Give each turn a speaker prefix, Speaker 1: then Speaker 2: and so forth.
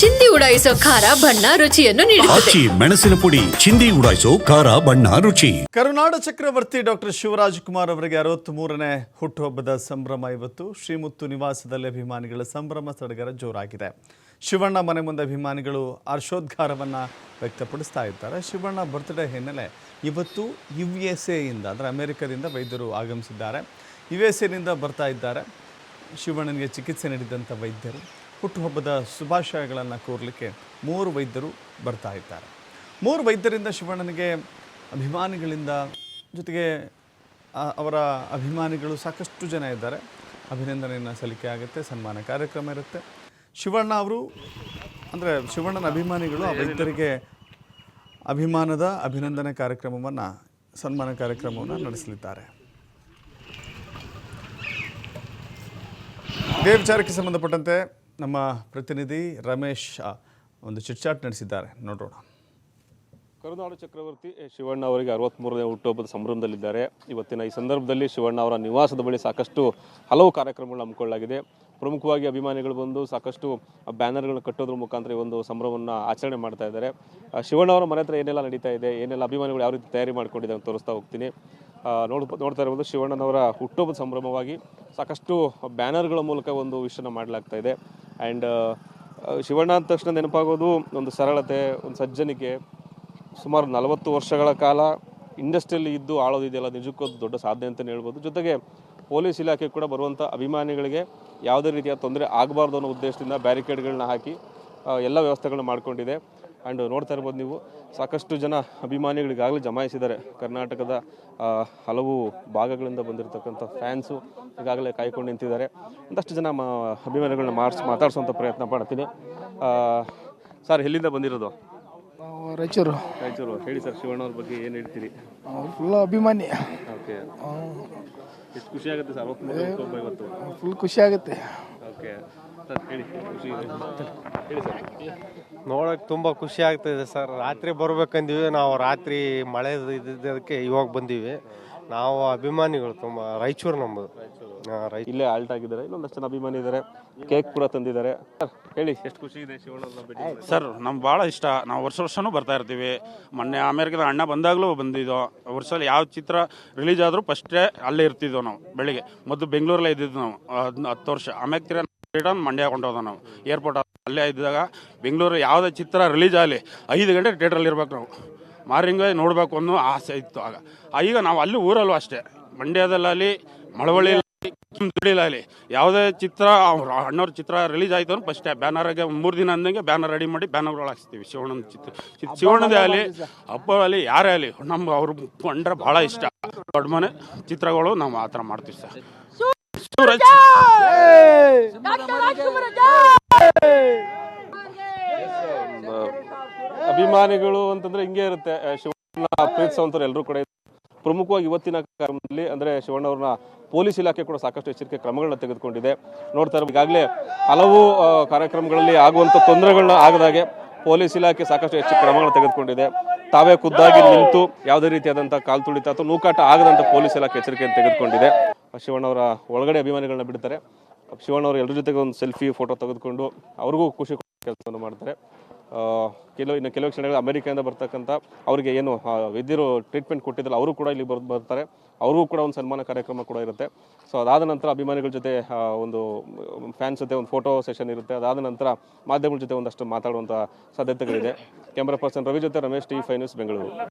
Speaker 1: ಚಿಂದಿ ಉಡಾಯಿಸೋ ಖಾರ ಬಣ್ಣ ರುಚಿಯನ್ನು ನೀಡುತ್ತದೆ.
Speaker 2: ಆಚಿ ಮೆಣಸಿನ ಪುಡಿ ಚಿಂದಿ ಉಡಾಯಿಸೋ ಖಾರ ಬಣ್ಣ ರುಚಿ.
Speaker 3: ಕರುನಾಡ ಚಕ್ರವರ್ತಿ ಡಾಕ್ಟರ್ ಶಿವರಾಜ್ ಕುಮಾರ್ ಅವರಿಗೆ ಅರವತ್ತ್ಮೂರನೇ ಹುಟ್ಟುಹಬ್ಬದ ಸಂಭ್ರಮ ಇವತ್ತು. ಶ್ರೀಮುತ್ತು ನಿವಾಸದಲ್ಲಿ ಅಭಿಮಾನಿಗಳ ಸಂಭ್ರಮ ಸಡಗರ ಜೋರಾಗಿದೆ. ಶಿವಣ್ಣ ಮನೆ ಮುಂದೆ ಅಭಿಮಾನಿಗಳು ಹರ್ಷೋದ್ಗಾರವನ್ನು ವ್ಯಕ್ತಪಡಿಸ್ತಾ ಇದ್ದಾರೆ. ಶಿವಣ್ಣ ಬರ್ತ್ಡೇ ಹಿನ್ನೆಲೆ ಇವತ್ತು ಯು ಎಸ್ ಎಯಿಂದ ಅಂದರೆ ಅಮೆರಿಕದಿಂದ ವೈದ್ಯರು ಆಗಮಿಸಿದ್ದಾರೆ. ಯು ಎಸ್ ಎನಿಂದ ಬರ್ತಾ ಇದ್ದಾರೆ. ಶಿವಣ್ಣನಿಗೆ ಚಿಕಿತ್ಸೆ ನೀಡಿದಂಥ ವೈದ್ಯರು. ಹುಟ್ಟುಹಬ್ಬದ ಶುಭಾಶಯಗಳನ್ನು ಕೋರಲಿಕ್ಕೆ ಮೂರು ವೈದ್ಯರು ಬರ್ತಾ ಇದ್ದಾರೆ. ಮೂರು ವೈದ್ಯರಿಂದ ಶಿವಣ್ಣನಿಗೆ ಅಭಿಮಾನಿಗಳಿಂದ ಜೊತೆಗೆ ಅವರ ಅಭಿಮಾನಿಗಳು ಸಾಕಷ್ಟು ಜನ ಇದ್ದಾರೆ. ಅಭಿನಂದನೆಯನ್ನು ಸಲ್ಲಿಕೆ ಆಗುತ್ತೆ, ಸನ್ಮಾನ ಕಾರ್ಯಕ್ರಮ ಇರುತ್ತೆ. ಶಿವಣ್ಣ ಅವರು, ಅಂದರೆ ಶಿವಣ್ಣನ ಅಭಿಮಾನಿಗಳು ಆ ವೈದ್ಯರಿಗೆ ಅಭಿಮಾನದ ಅಭಿನಂದನೆ ಕಾರ್ಯಕ್ರಮವನ್ನು, ಸನ್ಮಾನ ಕಾರ್ಯಕ್ರಮವನ್ನು ನಡೆಸಲಿದ್ದಾರೆ. ಇದೇ ವಿಚಾರಕ್ಕೆ ಸಂಬಂಧಪಟ್ಟಂತೆ ನಮ್ಮ ಪ್ರತಿನಿಧಿ ರಮೇಶ್ ಒಂದು ಚಿಟ್ಚಾಟ್ ನಡೆಸಿದ್ದಾರೆ. ನೋಡೋಣ
Speaker 4: ಕರುನಾಡು ಚಕ್ರವರ್ತಿ ಶಿವಣ್ಣ ಅವರಿಗೆ ಅರವತ್ತ್ಮೂರನೇ ಹುಟ್ಟುಹಬ್ಬದ ಸಂಭ್ರಮದಲ್ಲಿದ್ದಾರೆ. ಇವತ್ತಿನ ಈ ಸಂದರ್ಭದಲ್ಲಿ ಶಿವಣ್ಣ ಅವರ ನಿವಾಸದ ಬಳಿ ಸಾಕಷ್ಟು ಹಲವು ಕಾರ್ಯಕ್ರಮಗಳು ಹಮ್ಮಿಕೊಳ್ಳಲಾಗಿದೆ. ಪ್ರಮುಖವಾಗಿ ಅಭಿಮಾನಿಗಳು ಬಂದು ಸಾಕಷ್ಟು ಬ್ಯಾನರ್ಗಳನ್ನು ಕಟ್ಟೋದ್ರ ಮುಖಾಂತರ ಈ ಒಂದು ಸಂಭ್ರಮವನ್ನು ಆಚರಣೆ ಮಾಡ್ತಾ ಇದ್ದಾರೆ. ಶಿವಣ್ಣ ಅವರ ಮನೆ ಹತ್ರ ಏನೆಲ್ಲ ನಡೀತಾ ಇದೆ, ಏನೆಲ್ಲ ಅಭಿಮಾನಿಗಳು ಯಾವ ರೀತಿ ತಯಾರಿ ಮಾಡ್ಕೊಂಡಿದ್ದಾರೆ ಅಂತ ತೋರಿಸ್ತಾ ಹೋಗ್ತೀನಿ. ನೋಡ್, ನೋಡ್ತಾ ಇರ್ಬೋದು ಶಿವಣ್ಣನವರ ಹುಟ್ಟುಹಬ್ಬದ ಸಂಭ್ರಮವಾಗಿ ಸಾಕಷ್ಟು ಬ್ಯಾನರ್ಗಳ ಮೂಲಕ ಒಂದು ವಿಷಯನ ಮಾಡಲಾಗ್ತಾ ಇದೆ. ಆ್ಯಂಡ್ ಶಿವಣ್ಣ ಅಂದ ತಕ್ಷಣ ನೆನಪಾಗೋದು ಒಂದು ಸರಳತೆ, ಒಂದು ಸಜ್ಜನಿಕೆ. ಸುಮಾರು ನಲವತ್ತು ವರ್ಷಗಳ ಕಾಲ ಇಂಡಸ್ಟ್ರಿಯಲ್ಲಿ ಇದ್ದು ಆಳೋದಿದೆಯಲ್ಲ ನಿಜಕ್ಕೂ ಅದು ದೊಡ್ಡ ಸಾಧನೆ ಅಂತಲೇ ಹೇಳ್ಬೋದು. ಜೊತೆಗೆ ಪೊಲೀಸ್ ಇಲಾಖೆ ಕೂಡ ಬರುವಂಥ ಅಭಿಮಾನಿಗಳಿಗೆ ಯಾವುದೇ ರೀತಿಯ ತೊಂದರೆ ಆಗಬಾರ್ದು ಅನ್ನೋ ಉದ್ದೇಶದಿಂದ ಬ್ಯಾರಿಕೇಡ್ಗಳನ್ನ ಹಾಕಿ ಎಲ್ಲ ವ್ಯವಸ್ಥೆಗಳನ್ನ ಮಾಡ್ಕೊಂಡಿದೆ. ಆ್ಯಂಡ್ ನೋಡ್ತಾ ಇರ್ಬೋದು ನೀವು ಸಾಕಷ್ಟು ಜನ ಅಭಿಮಾನಿಗಳಿಗಾಗಲೇ ಜಮಾಯಿಸಿದ್ದಾರೆ. ಕರ್ನಾಟಕದ ಹಲವು ಭಾಗಗಳಿಂದ ಬಂದಿರತಕ್ಕಂಥ ಫ್ಯಾನ್ಸು ಈಗಾಗಲೇ ಕಾಯ್ಕೊಂಡು ನಿಂತಿದ್ದಾರೆ. ಒಂದಷ್ಟು ಜನ ಮಾ ಅಭಿಮಾನಿಗಳನ್ನ ಮಾಡಿಸ್ ಮಾತಾಡ್ಸೋಂಥ ಪ್ರಯತ್ನ ಮಾಡ್ತೀನಿ. ಸರ್ ಎಲ್ಲಿಂದ ಬಂದಿರೋದು?
Speaker 5: ರಾಯಚೂರು.
Speaker 4: ರಾಯಚೂರು. ಹೇಳಿ ಸರ್ ಶಿವಣ್ಣವ್ರ ಬಗ್ಗೆ ಏನು ಹೇಳ್ತೀರಿ?
Speaker 5: ಫುಲ್ ಅಭಿಮಾನಿ.
Speaker 4: ಓಕೆ. ಎಷ್ಟು ಖುಷಿ ಆಗುತ್ತೆ ಸರ್? ಇವತ್ತು?
Speaker 5: ಫುಲ್ ಖುಷಿ ಆಗುತ್ತೆ.
Speaker 4: ಓಕೆ. ಸರ್ ಹೇಳಿ. ಖುಷಿ ಇದೆ. ಸರ್.
Speaker 6: ನೋಡಕ್ ತುಂಬಾ ಖುಷಿ ಆಗ್ತಿದೆ ಸರ್. ರಾತ್ರಿ ಬರ್ಬೇಕಂದಿವಿ. ನಾವು ರಾತ್ರಿ ಮಳೆ ಇದ್ದಿದ್ದಕ್ಕೆ ಇವಾಗ ಬಂದೀವಿ. ನಾವು ಅಭಿಮಾನಿಗಳು ತುಂಬಾ. ರಾಯಚೂರು ನಮ್ಮದು.
Speaker 4: ಇಲ್ಲೇ ಆಲ್ಟ್ ಆಗಿದ್ದಾರೆ. ಇನ್ನೊಂದಷ್ಟು ಜನ ಅಭಿಮಾನಿ ಇದ್ದಾರೆ. ಕೇಕ್ ಕೂಡ ತಂದಿದ್ದಾರೆ. ಸರ್ ಹೇಳಿ. ಎಷ್ಟು ಖುಷಿ ಇದೆ
Speaker 7: ಸರ್ ನಮ್ಗೆ ಭಾಳ ಇಷ್ಟ. ನಾವು ವರ್ಷ ವರ್ಷನೂ ಬರ್ತಾ ಇರ್ತೀವಿ. ಮೊನ್ನೆ ಅಮೇರಿಕದ ಅಣ್ಣ ಬಂದಾಗಲೂ ಬಂದಿದ್ದೋ. ವರ್ಷದಲ್ಲಿ ಯಾವ ಚಿತ್ರ ರಿಲೀಸ್ ಆದರೂ ಫಸ್ಟೇ ಅಲ್ಲೇ ಇರ್ತಿದ್ದೋ ನಾವು ಬೆಳಿಗ್ಗೆ. ಮೊದಲು ಬೆಂಗಳೂರಲ್ಲೇ ಇದ್ದಿದ್ದು ನಾವು ಹತ್ತು ವರ್ಷ. ಆಮ್ಯಾಗ ರಿಟರ್ನ್ ಮಂಡ್ಯ ಕೊಂಡೋದ ನಾವು. ಏರ್ಪೋರ್ಟ್ ಅಲ್ಲೇ. ಇದ್ದಾಗ ಬೆಂಗಳೂರು ಯಾವುದೇ ಚಿತ್ರ ರಿಲೀಸ್ ಆಗಲಿ ಐದು ಗಂಟೆ ಥಿಯೇಟ್ರಲ್ಲಿ ಇರ್ಬೇಕು ನಾವು. ಮಾರಿಂಗ ನೋಡಬೇಕು ಅನ್ನೋ ಆಸೆ ಇತ್ತು ಆಗ. ಈಗ ನಾವು ಅಲ್ಲಿ ಊರಲ್ಲೂ ಅಷ್ಟೇ. ಮಂಡ್ಯದಲ್ಲಾಗಲಿ ಮಳವಳ್ಳಿ ದುಡಿಲಾಗಲಿ ಯಾವುದೇ ಚಿತ್ರ ಅವ್ರ ಅಣ್ಣವ್ರ ಚಿತ್ರ ರಿಲೀಸ್ ಆಯ್ತು ಅಂದ್ರೆ ಫಸ್ಟೇ ಬ್ಯಾನರ್ಗೆ ಮೂರು ದಿನ ಅಂದಂಗೆ ಬ್ಯಾನರ್ ರೆಡಿ ಮಾಡಿ ಬ್ಯಾನರ್ ಹಾಕ್ಸ್ತೀವಿ. ಶಿವಣ್ಣನ ಚಿತ್ರ ಶಿವಣ್ಣದೇ ಆಗಲಿ ಹಬ್ಬ ಆಗಲಿ ಯಾರೇ ಆಗಲಿ ನಮ್ಗೆ ಅವ್ರು ಕಂಡ್ರೆ ಭಾಳ ಇಷ್ಟ. ದೊಡ್ಡ ಮನೆ ಚಿತ್ರಗಳು ನಾವು ಆ ಥರ ಮಾಡ್ತೀವಿ ಸರ್.
Speaker 4: ಅಭಿಮಾನಿಗಳು ಅಂತಂದ್ರೆ ಹಿಂಗೆ ಇರುತ್ತೆ ಶಿವಣ್ಣ ಪ್ರೀತಿಸುವಂಥವ್ರು ಎಲ್ಲರೂ ಕೂಡ. ಪ್ರಮುಖವಾಗಿ ಇವತ್ತಿನ ಕಾರ್ಯಕ್ರಮದಲ್ಲಿ ಅಂದ್ರೆ ಶಿವಣ್ಣ ಅವ್ರನ್ನ ಪೊಲೀಸ್ ಇಲಾಖೆ ಕೂಡ ಸಾಕಷ್ಟು ಎಚ್ಚರಿಕೆ ಕ್ರಮಗಳನ್ನ ತೆಗೆದುಕೊಂಡಿದೆ. ನೋಡ್ತಾ ಈಗಾಗಲೇ ಹಲವು ಕಾರ್ಯಕ್ರಮಗಳಲ್ಲಿ ಆಗುವಂತ ತೊಂದರೆಗಳನ್ನ ಆಗದಾಗೆ ಪೊಲೀಸ್ ಇಲಾಖೆ ಸಾಕಷ್ಟು ಹೆಚ್ಚು ಕ್ರಮಗಳನ್ನು ತೆಗೆದುಕೊಂಡಿದೆ. ತಾವೇ ಖುದ್ದಾಗಿ ನಿಂತು ಯಾವುದೇ ರೀತಿಯಾದಂಥ ಕಾಲು ತುಳಿತ ಅಥವಾ ನೂಕಾಟ ಆಗದಂತ ಪೊಲೀಸ್ ಇಲಾಖೆ ಎಚ್ಚರಿಕೆಯನ್ನು ತೆಗೆದುಕೊಂಡಿದೆ. ಶಿವಣ್ಣವರ ಒಳಗಡೆ ಅಭಿಮಾನಿಗಳನ್ನ ಬಿಡ್ತಾರೆ. ಶಿವಣ್ಣವರು ಎಲ್ಲರ ಜೊತೆಗೆ ಒಂದು ಸೆಲ್ಫಿ, ಫೋಟೋ ತೆಗೆದುಕೊಂಡು ಅವ್ರಿಗೂ ಖುಷಿ ಕೆಲಸವನ್ನು ಮಾಡ್ತಾರೆ. ಕೆಲವು, ಇನ್ನು ಕೆಲವು ಕ್ಷಣಗಳು ಅಮೆರಿಕೆಯಿಂದ ಬರ್ತಕ್ಕಂಥ ಅವರಿಗೆ ಏನು ವೈದ್ಯರು ಟ್ರೀಟ್ಮೆಂಟ್ ಕೊಟ್ಟಿದ್ದಲ್ಲ, ಅವರು ಕೂಡ ಇಲ್ಲಿ ಬರ್, ಬರ್ತಾರೆ. ಅವ್ರಿಗೂ ಕೂಡ ಒಂದು ಸನ್ಮಾನ ಕಾರ್ಯಕ್ರಮ ಕೂಡ ಇರುತ್ತೆ. ಸೊ ಅದಾದ ನಂತರ ಅಭಿಮಾನಿಗಳ ಜೊತೆ ಒಂದು ಫ್ಯಾನ್ಸ್ ಜೊತೆ ಒಂದು ಫೋಟೋ ಸೆಷನ್ ಇರುತ್ತೆ. ಅದಾದ ನಂತರ ಮಾಧ್ಯಮಗಳ ಜೊತೆ ಒಂದಷ್ಟು ಮಾತಾಡುವಂಥ ಸಾಧ್ಯತೆಗಳಿದೆ. ಕ್ಯಾಮ್ರಾ ಪರ್ಸನ್ ರವಿ ಜೊತೆ Ramesh T five news Bengaluru